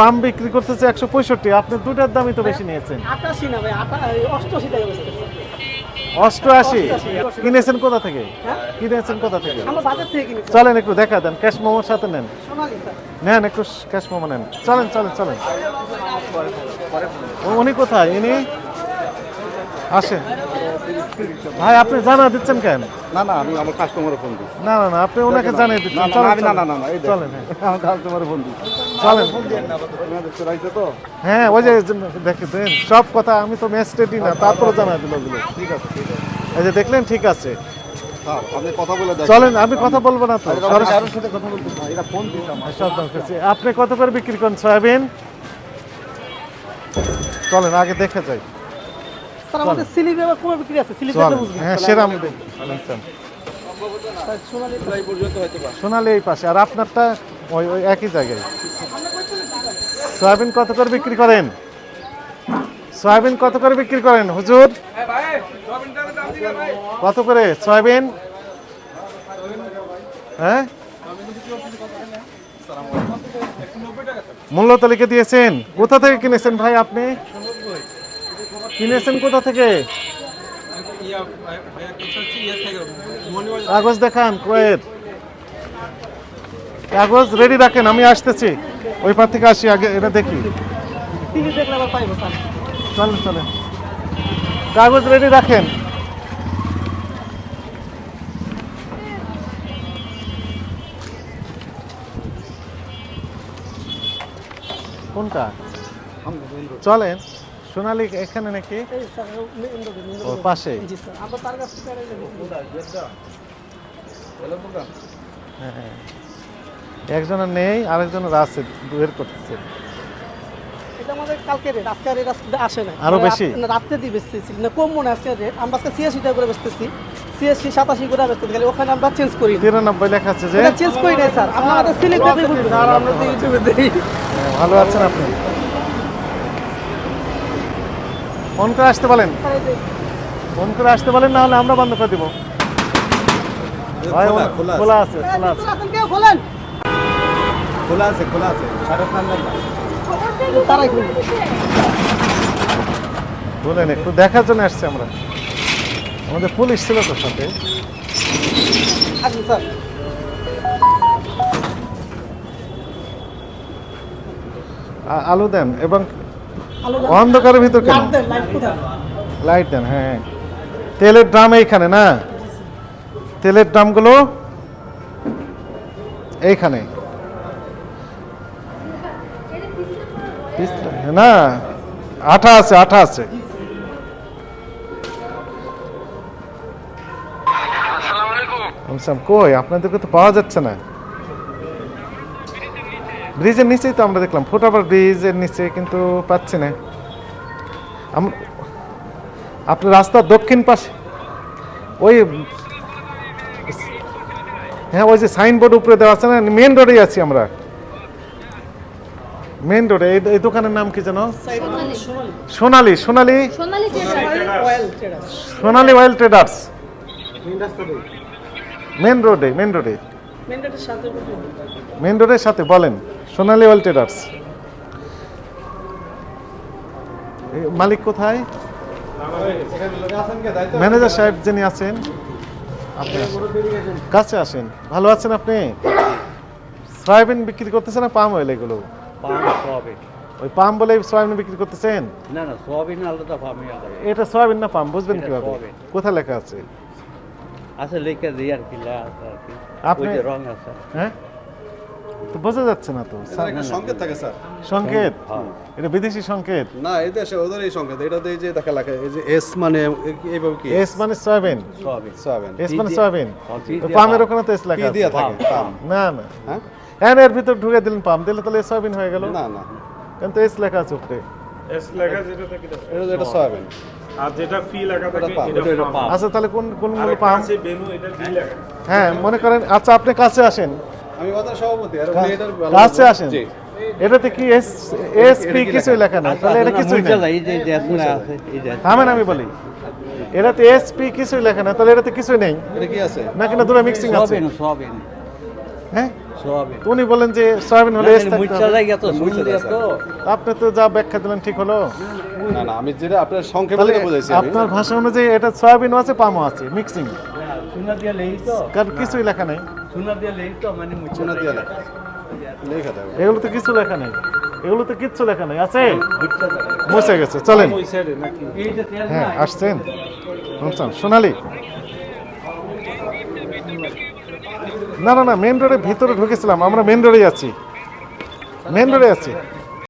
পাম বিক্রি করতেছে একশো পঁয়ষট্টি আপনি দুটার দামই তো বেশি নিয়েছেন। অষ্টআশি। কিনেছেন কোথা থেকে? হ্যাঁ? কিনেছেন কোথা থেকে? চলেন একটু দেখা দেন ক্যাশ মোমোর সাথে নেন। নেন একটু ক্যাশ মোমো নেন। চলেন চলেন চলেন। উনি কোথায়? ইনি? আসেন। ভাই আপনি জানা দিচ্ছেন কেন? না না আমি আমার কাস্টমারে ফোন দিই না না না আপনি ওনাকে জানিয়ে দিচ্ছেন। না চলেন না না না না এই। চলেন হ্যাঁ। আমার কাস্টমারে ফোন দিই চলেন। তো। হ্যাঁ ওই যে দেখেন সব কথা আমি তো ম্যাজিস্ট্রেটই না তারপরে জানা দিল ওগুলো। ঠিক আছে ঠিক আছে। এই যে দেখলেন ঠিক আছে। দেখেন। চলেন আমি কথা বলব না তো। সব দাম করছি। আপনি কত করে বিক্রি করেন? সয়াবিন? চলেন আগে দেখে যাই। স্যার আমাদের স্লিপ এবার কমে বিক্রি আছে স্লিপ দেখলে বুঝবেন। হ্যাঁ সেরাম সোনালি এই পাশে। আর আপনারটা ওই ওই একই জায়গায়। সয়াবিন কত করে বিক্রি করেন? সয়াবিন কত করে বিক্রি করেন? হুজুর? কত করে? সয়াবিন? হ্যাঁ? মূল্য তালিকা দিয়েছেন। কোথা থেকে কিনেছেন ভাই আপনি? কিনেছেন কোথা থেকে? কাগজ দেখান কয়ের কাগজ রেডি রাখেন আমি আসতেছি। ওই পার থেকে আসি আগে এটা দেখি। স্লিপ দেখলে আবার পাইবো স্যার। চলেন চলেন। কাগজ রেডি রাখেন। কোনটা? চলেন। সোনালি এখানে নাকি? এই স্যার ইন্দ্র দিন, ইন্দ্র ও পাশে। টাকা হ্যাঁ একজনের নেই আরেকজনের আছে বের করতেছে। আরও বেশি? রাত্রে দিয়ে বেচতেছি। না কম মনে হয় আজকে রেট আমরা আজকে ছিয়াশি টাকা করে বেচতেছি। ছিয়াশি সাতাশি করে ওখানে আমরা চেঞ্জ করি তিরানব্বই লেখা আছে যে? চেঞ্জ করি নাই স্যার। আমরা আমাদের সিলেক্ট হ্যাঁ, ভালো আছেন আপনি। ফোন করে আসতে বলেন। ফোন করে আসতে বলেন না হলে আমরা বন্ধ করে দিব। ভাই, খোলা, খোলা আছে। খোলা আছে খোলা আছে। বলেন খোলা আছে তারাই বলেন একটু দেখার জন্য আসছে আমরা। আমাদের পুলিশ ছিল তোর সাথে। আসুন স্যার। আ- আলু দেন এবং অন্ধকারের ভিতর কেন? লাইট দেন দেন হ্যাঁ তেলের ড্রাম এইখানে না? তেলের ড্রামগুলো এইখানে। না আঠা আছে আঠা আছে। কই? আপনাদেরকে তো পাওয়া যাচ্ছে না। ব্রিজের নিচেই তো আমরা দেখলাম। ফুটওভার ব্রিজের নিচে কিন্তু পাচ্ছি না। আপনার রাস্তার দক্ষিণ পাশে। ওই হ্যাঁ ওই যে সাইনবোর্ড উপরে দেওয়া আছে না মেন রোডেই আছি আমরা। মেন রোডে এই এই দোকানের নাম কি যেন? Sonali. Sonali Sonali Sonali traders oil traders Sonali oil traders main রোডে মেন রোডে মেন রোডের সাথে বলেন। সোনালি অয়েল ট্রেডার্স মালিক কোথায়? ম্যানেজার সাহেব যিনি আছেন আপনি কাছে আসেন। ভালো আছেন আপনি? সয়াবিন বিক্রি করতেছেন না পাম অয়েল এগুলো? ওই পাম বলে সয়াবিন বিক্রি করতেছেন? না না সোয়াবিন আলাদা আলাদা এটা সয়াবিন না পাম বুঝবেন কীভাবে? কোথায় লেখা আছে? আছে লিখে আছে আর কি। আপনি- রং আছে। হ্যাঁ? তো বোঝা যাচ্ছে না তো স্যার। একটা সংকেত থাকে স্যার। সংকেত? হ্যাঁ। এটা বিদেশি সংকেত? না এই দেশে ওদের এই সংকেত এটাতে এই যে দেখা লেখা এই যে এস মানে এইভাবে কি? এস মানে সয়াবিন। সোয়াবিন। এস মানে সয়াবিন। হ্যাঁ, পামের ওখানে তো এস পি লেখা দিয়ে থাকে পাম না না। হ্যাঁ? হ্যাঁ এর ভিতর ঢুকে দিলেন পাম। দিলে তাহলে সয়াবিন হয়ে গেল। না না। কিন্তু এস লেখা আছে উপরে। এস লেখা যেটা থাকে এটা এটা এটা সয়াবিন। আর যেটা ফি লেখা থাকে এটা পাম। পাম। আচ্ছা তাহলে কোন কোন পাম? আছে বেনু এটা ডি লেখা। হ্যাঁ মনে করেন আচ্ছা আপনি কাছে আসেন। আমি সভাপতি আর উনি এটার কাছে আসেন। জি। এটাতে কি এস এসপি কিছু লেখা না তাহলে এটা আচ্ছা, কিছু এই যে আছে এই যে থামেন আমি বলি। এটাতে এসপি কিছু লেখা না তাহলে এটাতে কিছু নেই। এটা কি আছে? না কিনা দুটো মিক্সিং আছে? সবই সবই হ্যাঁ? উনি বলেন যে সয়াবিন হলে আপনি তো যা ব্যাখ্যা দিলেন ঠিক হলো। না না আমি যেটা আপনার সংক্ষেপে আপনার ভাষা অনুযায়ী এটা সয়াবিনও আছে পামও আছে মিক্সিং কারণ কিছুই লেখা নাই। এগুলো তো কিছু লেখা নেই। এগুলো তো কিচ্ছু লেখা নেই। আছে? মুছে গেছে। চলেন। হ্যাঁ, হ্যাঁ আসছেন। সোনালি। না না না মেন রোডের ভিতরে ঢুকেছিলাম। আমরা মেন রোডে আছি। মেন রোডে আছি।